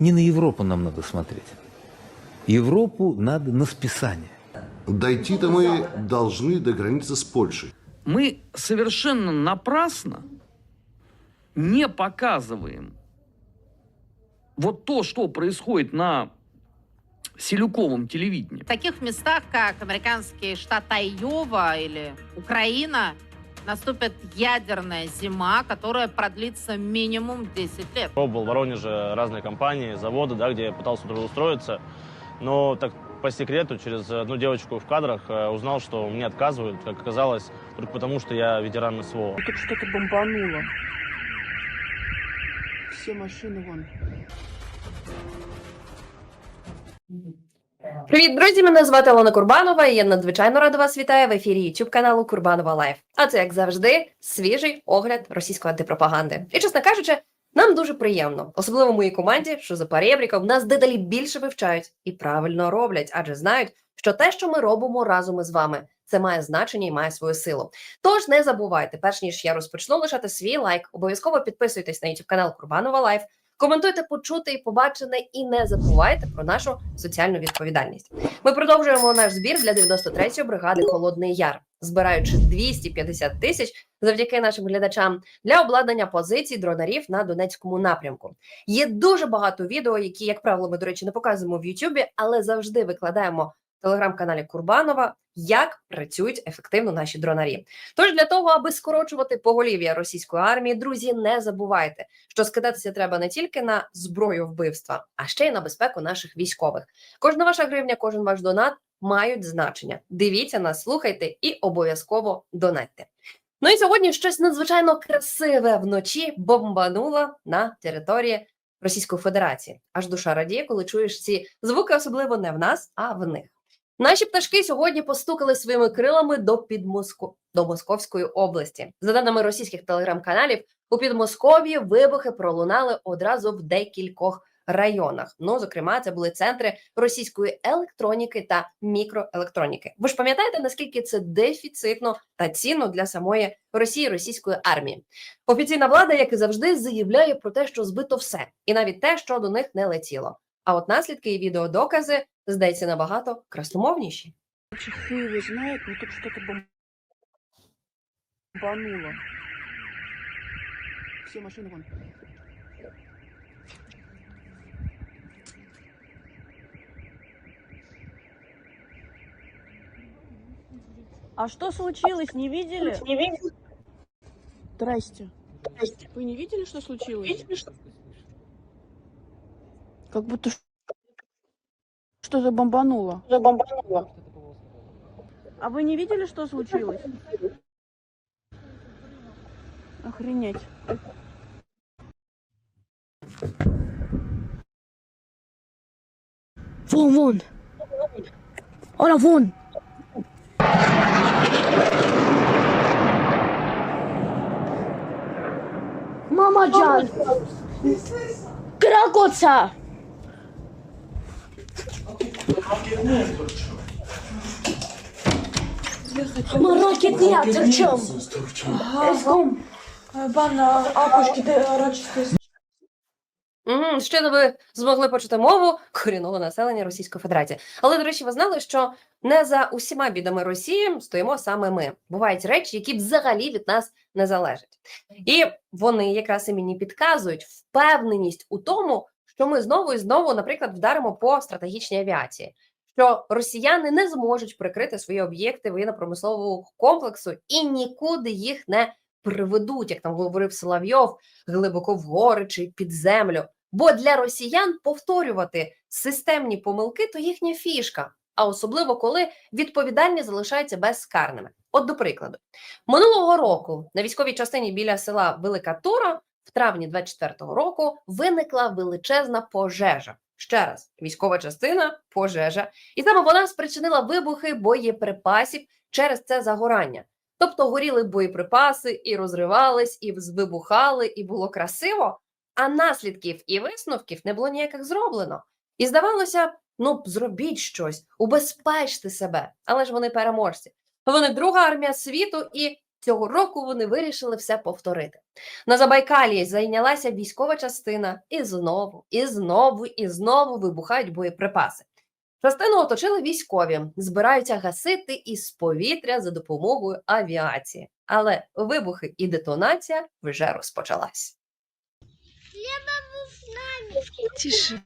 Не на Европу нам надо смотреть. Европу надо на списание. Дойти-то мы должны до границы с Польшей. мы совершенно напрасно не показываем вот то, что происходит на Селюковом телевидении. В таких местах, как американский штат Айова или Украина, наступит ядерная зима, которая продлится минимум 10 лет. Пробовал в Воронеже разные компании, заводы, да, где я пытался трудоустроиться. Но так по секрету через одну девочку в кадрах э, узнал, что мне отказывают, как оказалось, только потому, что я ветеран СВО. Тут что-то бомбануло. Все машины вон. Привіт, друзі! Мене звати Олена Курбанова. і Я надзвичайно рада вас вітаю в ефірі YouTube каналу Курбанова Лайф. А це, як завжди, свіжий огляд російської антипропаганди. І, чесно кажучи, нам дуже приємно, особливо моїй команді, що за перебріком нас дедалі більше вивчають і правильно роблять, адже знають, що те, що ми робимо разом із вами, це має значення і має свою силу. Тож не забувайте, перш ніж я розпочну лишати свій лайк, обов'язково підписуйтесь на YouTube канал Курбанова Лайф. Коментуйте почуте і побачене, і не забувайте про нашу соціальну відповідальність. Ми продовжуємо наш збір для 93-ї бригади Холодний Яр, збираючи 250 тисяч завдяки нашим глядачам для обладнання позицій дронарів на Донецькому напрямку. Є дуже багато відео, які, як правило, ми, до речі, не показуємо в Ютубі, але завжди викладаємо телеграм-каналі Курбанова, як працюють ефективно наші дронарі. Тож для того, аби скорочувати поголів'я російської армії, друзі, не забувайте, що скидатися треба не тільки на зброю вбивства, а ще й на безпеку наших військових. Кожна ваша гривня, кожен ваш донат мають значення. Дивіться нас, слухайте і обов'язково донатьте. Ну і сьогодні щось надзвичайно красиве вночі бомбануло на території Російської Федерації. Аж душа радіє, коли чуєш ці звуки, особливо не в нас, а в них. Наші пташки сьогодні постукали своїми крилами до Підмоско... до Московської області. За даними російських телеграм-каналів, у Підмосков'ї вибухи пролунали одразу в декількох районах. Ну, зокрема, це були центри російської електроніки та мікроелектроніки. Ви ж пам'ятаєте, наскільки це дефіцитно та цінно для самої Росії російської армії? Офіційна влада, як і завжди, заявляє про те, що збито все, і навіть те, що до них не летіло. А от наслідки і відеодокази здається набагато красномовніші. Вообще хуй знает, но тут что-то бомбануло. Все машины вон. А что случилось, не видели? Не видели? Здрасте. Вы не видели, что случилось? Как будто что-то бомбануло. А вы не видели, что случилось? Охренеть. Вон, вон. Оля, вон. Мама Джан. Кракоца. Маракет нет, зачем? Езгом. Угу, щойно ви змогли почути мову корінного населення Російської Федерації. Але, до речі, ви знали, що не за усіма бідами Росії стоїмо саме ми. Бувають речі, які взагалі від нас не залежать. І вони якраз і мені підказують впевненість у тому, що ми знову і знову, наприклад, вдаримо по стратегічній авіації. Що росіяни не зможуть прикрити свої об'єкти воєнно-промислового комплексу і нікуди їх не приведуть, як там говорив Соловйов, глибоко в гори чи під землю. Бо для росіян повторювати системні помилки то їхня фішка, а особливо коли відповідальні залишаються безкарними. От до прикладу, минулого року на військовій частині біля села Велика Тура в травні 24-го року виникла величезна пожежа. Ще раз, військова частина, пожежа, і саме вона спричинила вибухи боєприпасів через це загорання. Тобто горіли боєприпаси і розривались, і вибухали, і було красиво, а наслідків і висновків не було ніяких зроблено. І здавалося, ну зробіть щось, убезпечте себе, але ж вони переможці. Вони друга армія світу, і цього року вони вирішили все повторити. На Забайкалі зайнялася військова частина, і знову, і знову, і знову вибухають боєприпаси. Частину оточили військові, збираються гасити із повітря за допомогою авіації. Але вибухи і детонація вже розпочалась. Тише.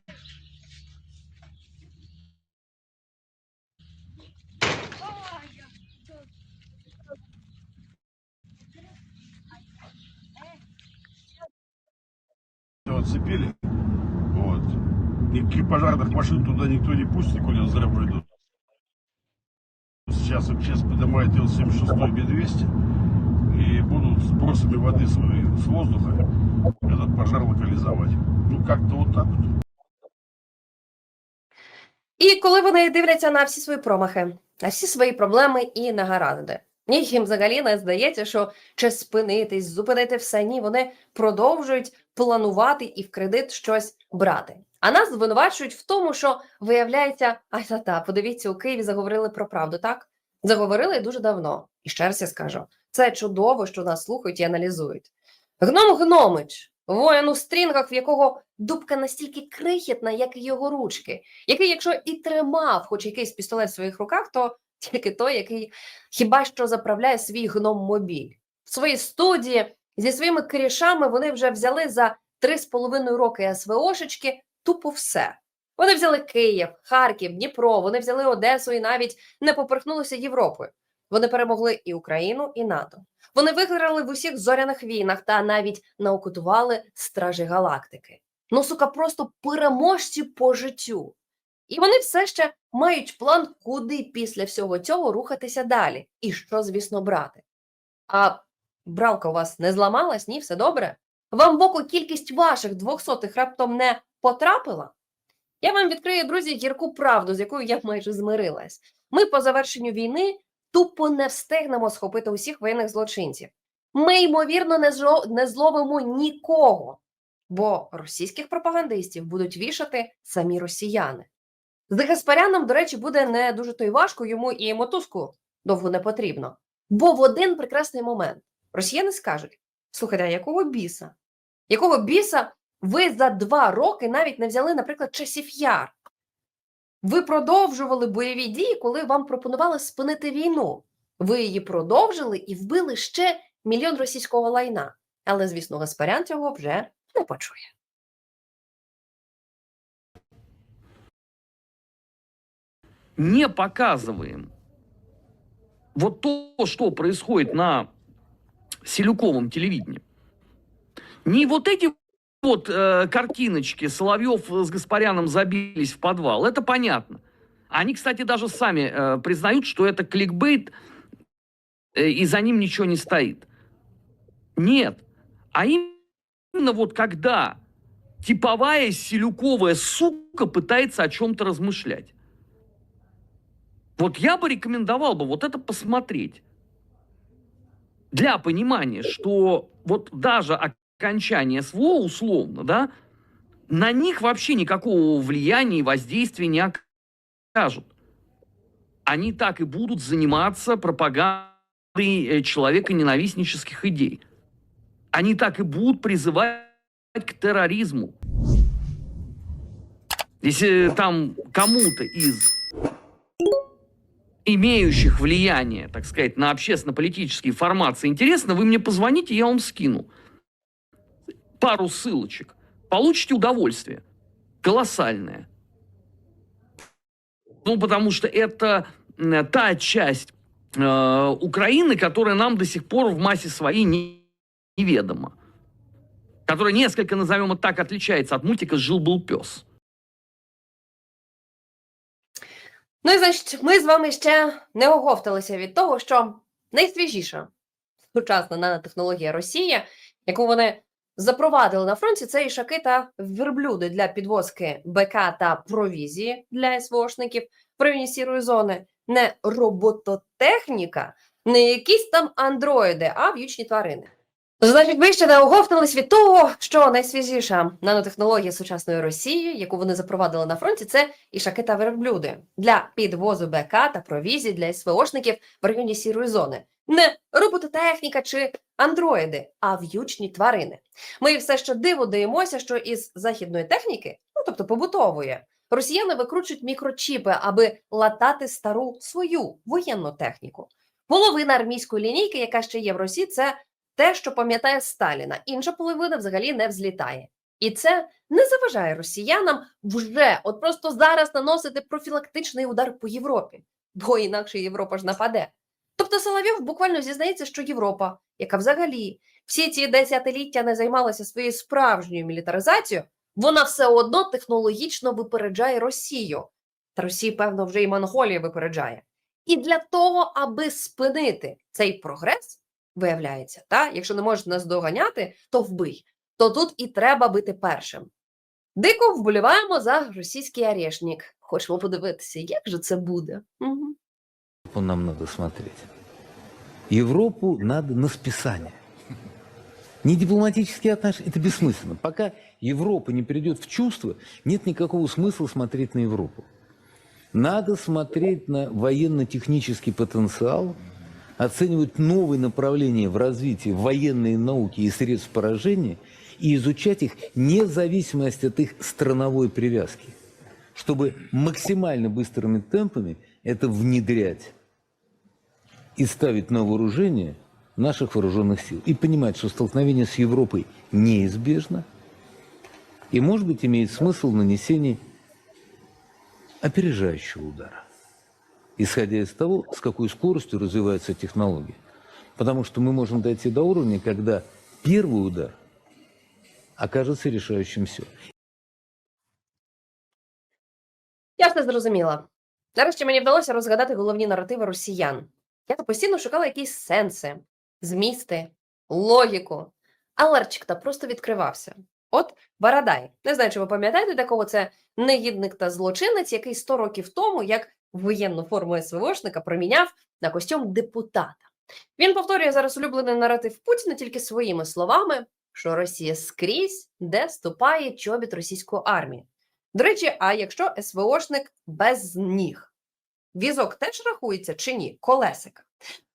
Оцепили. Вот. Никаких пожарных машин туда никто не пустит, коли зря пройдут. Сейчас МЧС поднимает Ил-76 Б-200 и будут сбросами воды своей с воздуха этот пожар локализовать. Ну, как-то вот так вот. І коли вони дивляться на всі свої промахи, на всі свої проблеми і негаразди, ні, їм взагалі не здається, що чи спинитись, зупинити все. Ні, вони продовжують планувати і в кредит щось брати. А нас звинувачують в тому, що виявляється, ай та та подивіться, у Києві заговорили про правду, так? Заговорили дуже давно. І ще раз я скажу: це чудово, що нас слухають і аналізують. Гном Гномич, воїн у стрінгах, в якого дубка настільки крихітна, як і його ручки, який, якщо і тримав хоч якийсь пістолет в своїх руках, то тільки той, який хіба що заправляє свій гном-мобіль. В своїй студії зі своїми корішами вони вже взяли за три з половиною роки СВОшечки тупо все. Вони взяли Київ, Харків, Дніпро, вони взяли Одесу і навіть не поперхнулися Європою. Вони перемогли і Україну, і НАТО. Вони виграли в усіх зоряних війнах та навіть наокутували стражі галактики. Ну, сука, просто переможці по життю. І вони все ще мають план, куди після всього цього рухатися далі, і що, звісно, брати. А бралка у вас не зламалась, ні, все добре? Вам в око кількість ваших двохсотих раптом не потрапила? Я вам відкрию, друзі, гірку правду, з якою я майже змирилась. Ми по завершенню війни тупо не встигнемо схопити усіх воєнних злочинців. Ми, ймовірно, не, зло, не зловимо нікого, бо російських пропагандистів будуть вішати самі росіяни. З Гаспаряном, до речі, буде не дуже то й важко, йому і мотузку довго не потрібно. Бо в один прекрасний момент росіяни скажуть: слухайте, а якого біса? Якого біса ви за два роки навіть не взяли, наприклад, часів яр? Ви продовжували бойові дії, коли вам пропонували спинити війну. Ви її продовжили і вбили ще мільйон російського лайна. Але, звісно, Гаспарян цього вже не почує. не показываем вот то, что происходит на Селюковом телевидении, не вот эти вот э, картиночки Соловьев с Гаспаряном забились в подвал, это понятно. Они, кстати, даже сами э, признают, что это кликбейт, э, и за ним ничего не стоит. Нет. А именно вот когда типовая селюковая сука пытается о чем-то размышлять. Вот я бы рекомендовал бы вот это посмотреть. Для понимания, что вот даже окончание СВО условно, да, на них вообще никакого влияния и воздействия не окажут. Они так и будут заниматься пропагандой э, человека-ненавистнических идей. Они так и будут призывать к терроризму. Если там кому-то из имеющих влияние, так сказать, на общественно-политические формации интересно, вы мне позвоните, я вам скину пару ссылочек. Получите удовольствие. Колоссальное. Ну, потому что это та часть э, Украины, которая нам до сих пор в массе своей не- неведома. Которая несколько, назовем это так, отличается от мультика «Жил-был пес». Ну і значить, ми з вами ще не оговталися від того, що найсвіжіша сучасна нанотехнологія Росія, яку вони запровадили на фронті, це ішаки та верблюди для підвозки БК та провізії для СВОшників в районі сірої зони. Не робототехніка, не якісь там андроїди, а в'ючні тварини. Значить, ви ще не оговтались від того, що найсвіжіша нанотехнологія сучасної Росії, яку вони запровадили на фронті, це ішаки та верблюди для підвозу БК та провізії для СВОшників в районі сірої зони. Не робототехніка чи андроїди, а в'ючні тварини. Ми все ще диво даємося, що із західної техніки, ну тобто побутової, росіяни викручують мікрочіпи, аби латати стару свою воєнну техніку. Половина армійської лінійки, яка ще є в Росії, це те, що пам'ятає Сталіна. Інша половина взагалі не взлітає. І це не заважає росіянам вже от просто зараз наносити профілактичний удар по Європі, бо інакше Європа ж нападе. Тобто Соловйов буквально зізнається, що Європа, яка взагалі всі ці десятиліття не займалася своєю справжньою мілітаризацією, вона все одно технологічно випереджає Росію. Та Росію, певно, вже і Монголія випереджає. І для того, аби спинити цей прогрес, виявляється, та якщо не можеш нас доганяти, то вбий. То тут і треба бити першим. Дико вболіваємо за російський арешник. Хочемо подивитися, як же це буде. Угу. нам надо смотреть. Европу надо на списание. Не дипломатические отношения, это бессмысленно. Пока Европа не придет в чувство, нет никакого смысла смотреть на Европу. Надо смотреть на военно-технический потенциал, оценивать новые направления в развитии военной науки и средств поражения и изучать их вне зависимости от их страновой привязки, чтобы максимально быстрыми темпами это внедрять и ставить на вооружение наших вооруженных сил. И понимать, что столкновение с Европой неизбежно, и, может быть, имеет смысл нанесение опережающего удара, исходя из того, с какой скоростью развивается технология. Потому что мы можем дойти до уровня, когда первый удар окажется решающим все. Я все зрозуміла. Нарешті мені вдалося розгадати головні наративи росіян. Я постійно шукала якісь сенси, змісти, логіку. А Ларчик та просто відкривався. От Барадай. Не знаю, чи ви пам'ятаєте, для кого це негідник та злочинець, який 100 років тому, як воєнну форму СВОшника, проміняв на костюм депутата. Він повторює зараз улюблений наратив Путіна тільки своїми словами, що Росія скрізь, де ступає чобіт російської армії. До речі, а якщо СВОшник без ніг? Візок теж рахується чи ні? Колесика.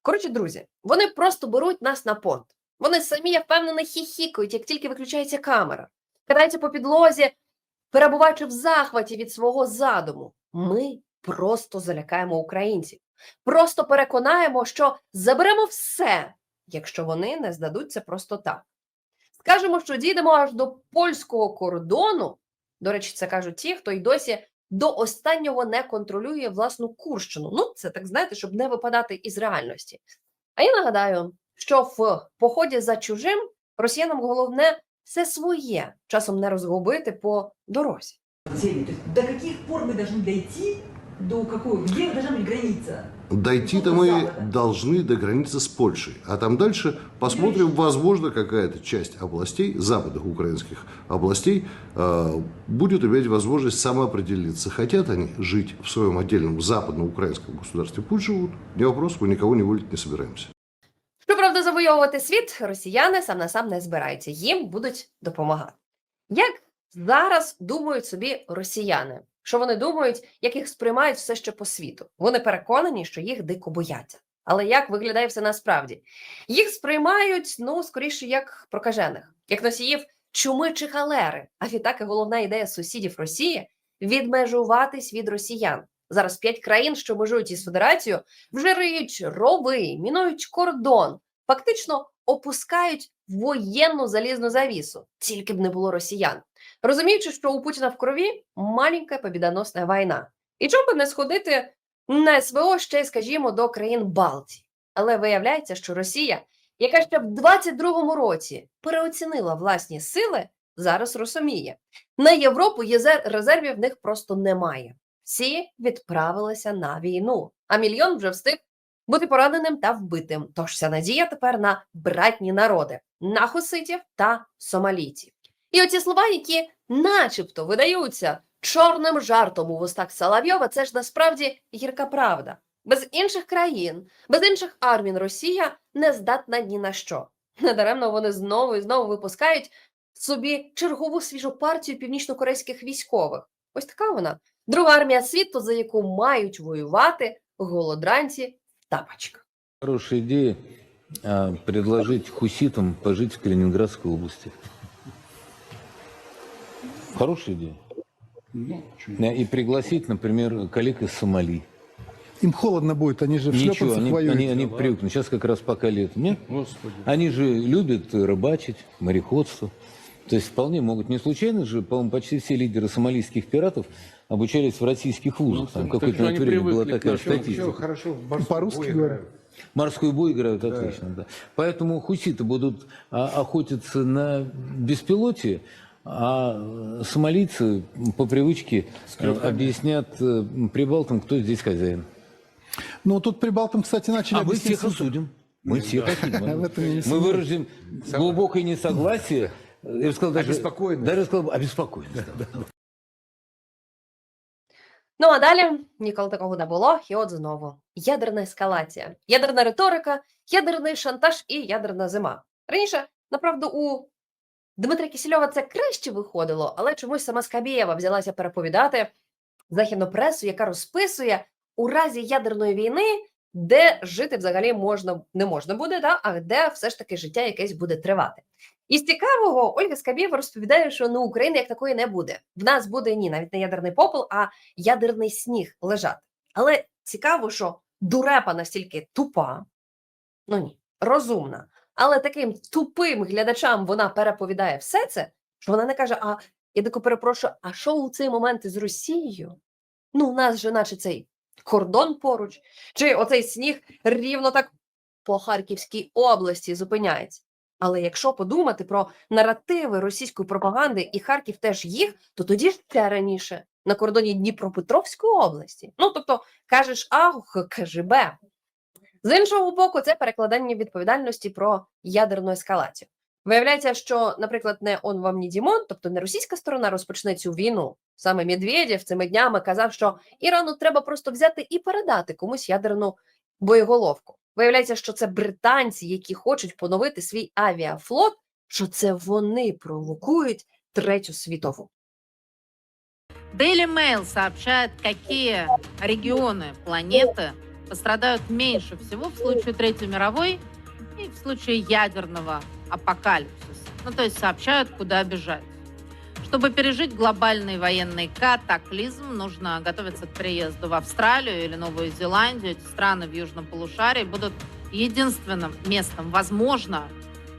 Коротше, друзі, вони просто беруть нас на понт. Вони самі, я впевнена, хіхікають, як тільки виключається камера. Кидаються по підлозі, перебуваючи в захваті від свого задуму. Ми просто залякаємо українців. Просто переконаємо, що заберемо все, якщо вони не здадуться просто так. Скажемо, що дійдемо аж до польського кордону. До речі, це кажуть ті, хто й досі до останнього не контролює власну Курщину. Ну, це так знаєте, щоб не випадати із реальності. А я нагадаю, що в поході за чужим росіянам головне все своє часом не розгубити по дорозі. До каких пор мы должны дойти, до какой, где должна быть граница? Дойти-то мы должны до границы с Польшей. А там дальше посмотрим, возможно, какая-то часть областей, западных украинских областей, э, будет иметь возможность самоопределиться. Хотят они жить в своем отдельном западноукраинском государстве, пусть живут. Не вопрос, мы никого не волить не собираемся. Щоправда, завойовувати світ росіяни сам на сам не збираються, їм будуть допомагати. Як зараз думають собі росіяни? Що вони думають, як їх сприймають все ще по світу? Вони переконані, що їх дико бояться. Але як виглядає все насправді? Їх сприймають, ну, скоріше, як прокажених, як носіїв чуми чи халери. А відтак і головна ідея сусідів Росії відмежуватись від росіян. Зараз п'ять країн, що межують із федерацією, вже риють рови, мінують кордон, фактично опускають воєнну залізну завісу, тільки б не було росіян. Розуміючи, що у Путіна в крові маленька побідоносна війна. І чому би не сходити на СВО ще, скажімо, до країн Балтії. Але виявляється, що Росія, яка ще в 22-му році переоцінила власні сили, зараз розуміє. На Європу резервів в них просто немає. Всі відправилися на війну, а мільйон вже встиг бути пораненим та вбитим. Тож вся надія тепер на братні народи на хуситів та сомалійців. І оці слова, які начебто видаються чорним жартом у вустах Соловйова, це ж насправді гірка правда. Без інших країн, без інших армій Росія не здатна ні на що. Недаремно вони знову і знову випускають собі чергову свіжу партію північнокорейських військових. Ось така вона. Друга армія світу, за яку мають воювати голодранці в тапочках. Хорошая идея а, предложить хуситам пожить в Калининградской области. Хорошая идея. Да, И пригласить, например, коллег из Сомали. Им холодно будет, они же в Ничего, они, воюют. они, они привыкнут. Сейчас как раз пока лето. Нет? Они же любят рыбачить, мореходство. То есть вполне могут. Не случайно же, по-моему, почти все лидеры сомалийских пиратов обучались в российских вузах. Там какое-то время была такая статистика. По-русски говорят. Морской бой играют отлично, да. Поэтому хуситы будут а, охотиться на беспилотие, а э, сомалийцы по привычке э, объяснят э, прибалтам, кто здесь хозяин. Ну, тут прибалтам, кстати, начали А мы объяснять, всех что- осудим. Мы всех осудим. В этом я не Мы сомневаюсь. выразим глубокое несогласие. Я бы сказал, даже, Обеспокоенность. Даже сказал бы, обеспокоенность. да. Ну а далі ніколи такого не було, і от знову ядерна ескалація, ядерна риторика, ядерний шантаж і ядерна зима. Раніше, направду, у Дмитра Кісільова це краще виходило, але чомусь сама Скабєєва взялася переповідати західну пресу, яка розписує у разі ядерної війни, де жити взагалі можна не можна буде, да? а де все ж таки життя якесь буде тривати. І з цікавого Ольга Скабєєва розповідає, що ну України як такої не буде. В нас буде ні, навіть не ядерний попел, а ядерний сніг лежати. Але цікаво, що дурепа настільки тупа, ну ні, розумна, але таким тупим глядачам вона переповідає все це, що вона не каже: а я тако перепрошую, а що у цей момент із Росією? Ну, у нас же, наче цей кордон поруч, чи оцей сніг рівно так по Харківській області зупиняється. Але якщо подумати про наративи російської пропаганди і Харків теж їх, то тоді ж ще раніше на кордоні Дніпропетровської області. Ну тобто кажеш А, кажи Б. З іншого боку, це перекладання відповідальності про ядерну ескалацію. Виявляється, що, наприклад, не он вам ні Дімон, тобто не російська сторона розпочне цю війну. Саме Медведєв цими днями казав, що Ірану треба просто взяти і передати комусь ядерну боєголовку. Виявляється, що це британці, які хочуть поновити свій авіафлот, що це вони провокують третю світову. Daily Mail сообщает, какие регионы планеты пострадают меньше всего в случае Третьей мировой и в случае ядерного апокалипсиса. Ну, то есть сообщают, куда бежать. Чтобы пережить глобальный военный катаклизм, нужно готовиться к приезду в Австралию или Новую Зеландию. Эти страны в южном полушарии будут единственным местом, возможно,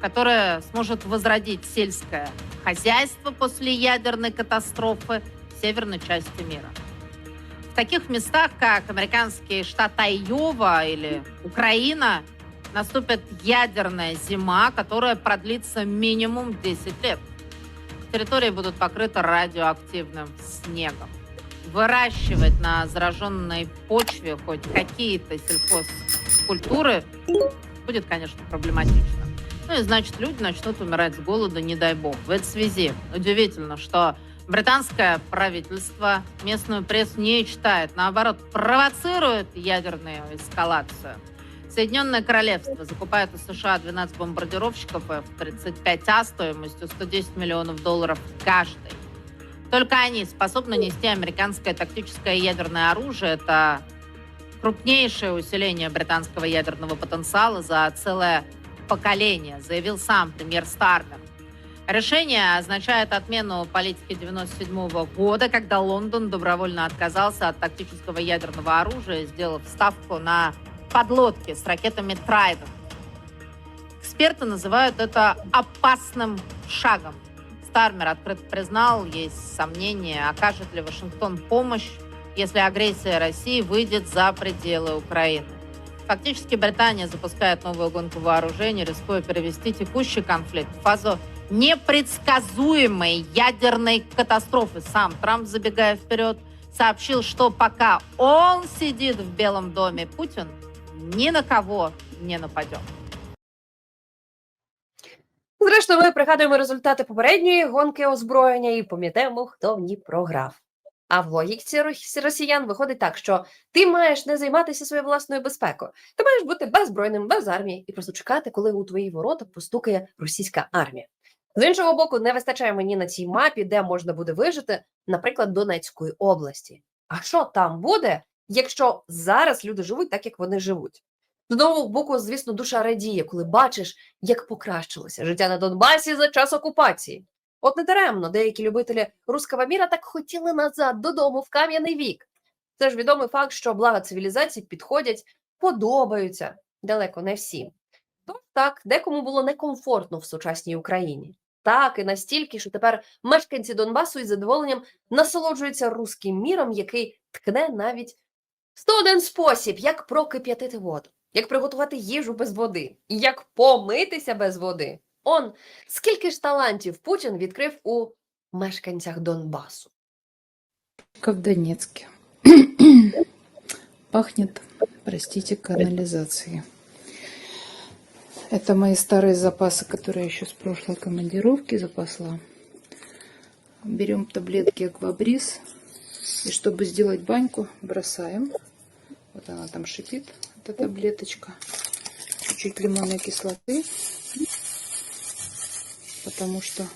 которое сможет возродить сельское хозяйство после ядерной катастрофы в северной части мира. Таких местах, как американский штат Айова или Украина, наступит ядерная зима, которая продлится минимум 10 лет. Территории будут покрыты радиоактивным снегом. Выращивать на зараженной почве хоть какие-то сельхозкультуры будет, конечно, проблематично. Ну и значит, люди начнут умирать с голода, не дай бог. В этой связи удивительно, что британское правительство местную прессу не читает, наоборот, провоцирует ядерную эскалацию. Соединенное Королевство закупает у США 12 бомбардировщиков F-35А стоимостью 110 миллионов долларов каждый. Только они способны нести американское тактическое ядерное оружие. Это крупнейшее усиление британского ядерного потенциала за целое поколение, заявил сам премьер Стармер. Решение означает отмену политики 1997 года, когда Лондон добровольно отказался от тактического ядерного оружия, сделав ставку на подлодки с ракетами Трайден. Эксперты называют это опасным шагом. Стармер открыто признал, есть сомнения, окажет ли Вашингтон помощь, если агрессия России выйдет за пределы Украины. Фактически Британия запускает новую гонку вооружений, рискуя перевести текущий конфликт в фазу непредсказуемой ядерной катастрофы. Сам Трамп, забегая вперед, сообщил, что пока он сидит в Белом доме, Путин ни на кого не нападет. Зрештою, ми пригадуємо результати попередньої гонки озброєння і пам'ятаємо, хто в ній програв. А в логіці росіян виходить так, що ти маєш не займатися своєю власною безпекою. Ти маєш бути беззбройним, без армії і просто чекати, коли у твої ворота постукає російська армія. З іншого боку, не вистачає мені на цій мапі, де можна буде вижити, наприклад, Донецької області. А що там буде, якщо зараз люди живуть так, як вони живуть? З одного боку, звісно, душа радіє, коли бачиш, як покращилося життя на Донбасі за час окупації. От не даремно деякі любителі руского міра так хотіли назад додому в кам'яний вік. Це ж відомий факт, що блага цивілізації підходять, подобаються далеко не всім. Тож так, декому було некомфортно в сучасній Україні. Так і настільки, що тепер мешканці Донбасу із задоволенням насолоджуються руським міром, який ткне навіть 101 спосіб, як прокип'ятити воду, як приготувати їжу без води, як помитися без води. Он скільки ж талантів Путін відкрив у мешканцях Донбасу. Как в Донецке. Пахнет, простите, канализацией. Это мои старые запасы, которые я еще с прошлой командировки запасла. Берем таблетки Аквабриз. И чтобы сделать баньку, бросаем. Вот она там шипит, эта таблеточка. Чуть-чуть лимонной кислоты. Потому что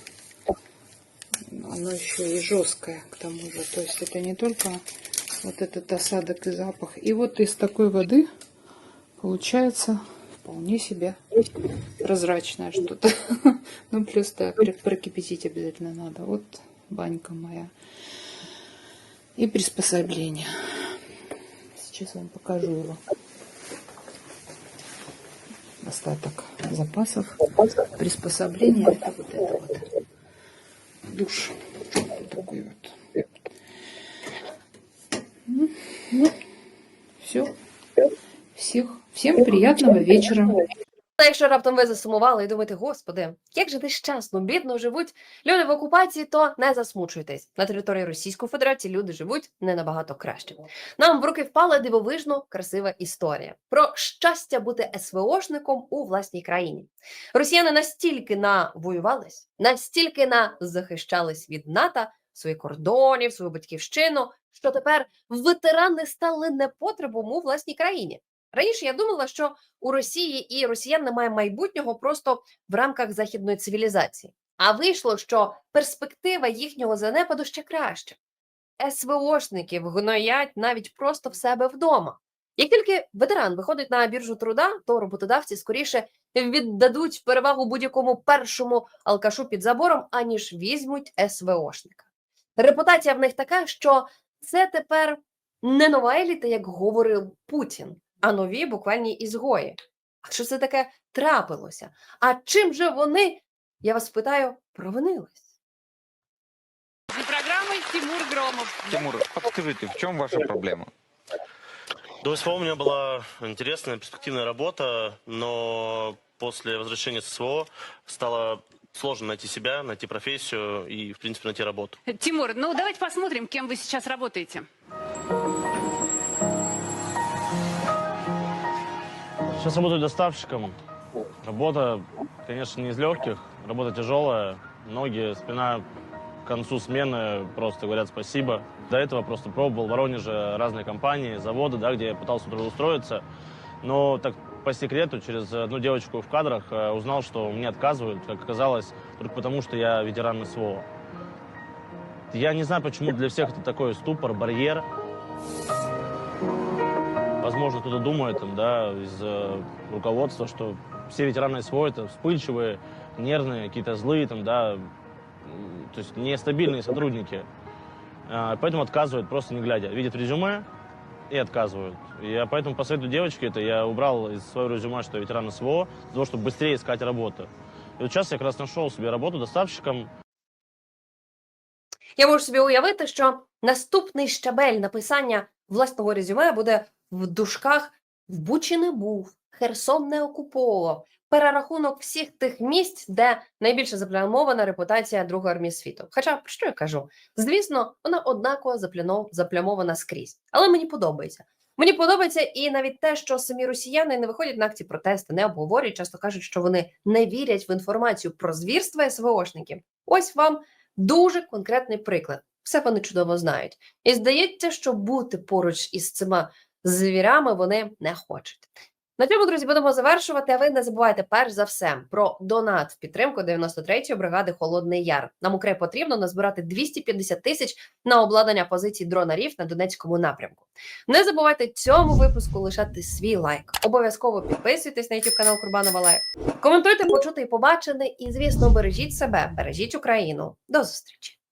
оно еще и жесткое к тому же. То есть это не только вот этот осадок и запах. И вот из такой воды получается вполне себе прозрачное что-то. Ну, плюс да, пр- прокипятить обязательно надо. Вот банька моя. И приспособление. Сейчас вам покажу его. Остаток запасов. Приспособление это вот это вот. Душ. Такой вот. Всех. Всем приятного вечера. Та якщо раптом ви засумували і думаєте, господи, як же нещасно, бідно живуть люди в окупації, то не засмучуйтесь. На території Російської Федерації люди живуть не набагато краще. Нам в руки впала дивовижно красива історія про щастя бути СВОшником у власній країні. Росіяни настільки навоювались, настільки на захищались від НАТО, своїх кордонів, свою батьківщину, що тепер ветерани стали непотребом у власній країні. Раніше я думала, що у Росії і росіян немає майбутнього просто в рамках західної цивілізації. А вийшло, що перспектива їхнього занепаду ще краще. СВОшників гноять навіть просто в себе вдома. Як тільки ветеран виходить на біржу труда, то роботодавці скоріше віддадуть перевагу будь-якому першому алкашу під забором, аніж візьмуть СВОшника. Репутація в них така, що це тепер не нова еліта, як говорив Путін, а нові буквальні ізгої. А що це таке трапилося? А чим же вони, я вас питаю, провинились? Программой Тимур Громов. Тимур, подскажите, в чем ваша проблема? До СВО у меня была интересная, перспективная работа, но после возвращения с СВО стало сложно найти себя, найти профессию и, в принципе, найти работу. Тимур, ну давайте посмотрим, кем вы сейчас работаете. Сейчас работаю доставщиком. Работа, конечно, не из легких, работа тяжелая. Ноги, спина к концу смены просто говорят спасибо. До этого просто пробовал в Воронеже разные компании, заводы, да, где я пытался трудоустроиться. Но так по секрету через одну девочку в кадрах э, узнал, что мне отказывают, как оказалось, только потому, что я ветеран СВО. Я не знаю, почему для всех это такой ступор, барьер. Возможно, кто-то думает, там, да, из э, руководства, что все ветераны СВО это вспыльчивые, нервные, какие-то злые, там, да, то есть нестабильные сотрудники. А, Поэтому отказывают, просто не глядя. Видят резюме и отказывают. Я поэтому по совету девочки это я убрал из своего резюме, что ветеран СВО, для того, чтобы быстрее искать работу. И вот сейчас я как раз нашел себе работу доставщиком. Я можу собі уявити, що наступний щабель написання власного резюме буде в дужках в Бучі не був, Херсон не окуповував, перерахунок всіх тих місць, де найбільше заплямована репутація Другої армії світу. Хоча, про що я кажу? Звісно, вона однаково заплямована скрізь. Але мені подобається. Мені подобається і навіть те, що самі росіяни не виходять на акції протесту, не обговорюють, часто кажуть, що вони не вірять в інформацію про звірства СВОшників. Ось вам дуже конкретний приклад. все вони чудово знають. І здається, що бути поруч із цими звірями вони не хочуть. На цьому, друзі, будемо завершувати. А ви не забувайте перш за все про донат в підтримку 93-ї бригади Холодний Яр. Нам украй потрібно назбирати 250 тисяч на обладнання позицій дронарів на Донецькому напрямку. Не забувайте цьому випуску лишати свій лайк. Обов'язково підписуйтесь на YouTube канал Курбанова Лайв. Коментуйте, почути і побачене. І, звісно, бережіть себе, бережіть Україну. До зустрічі!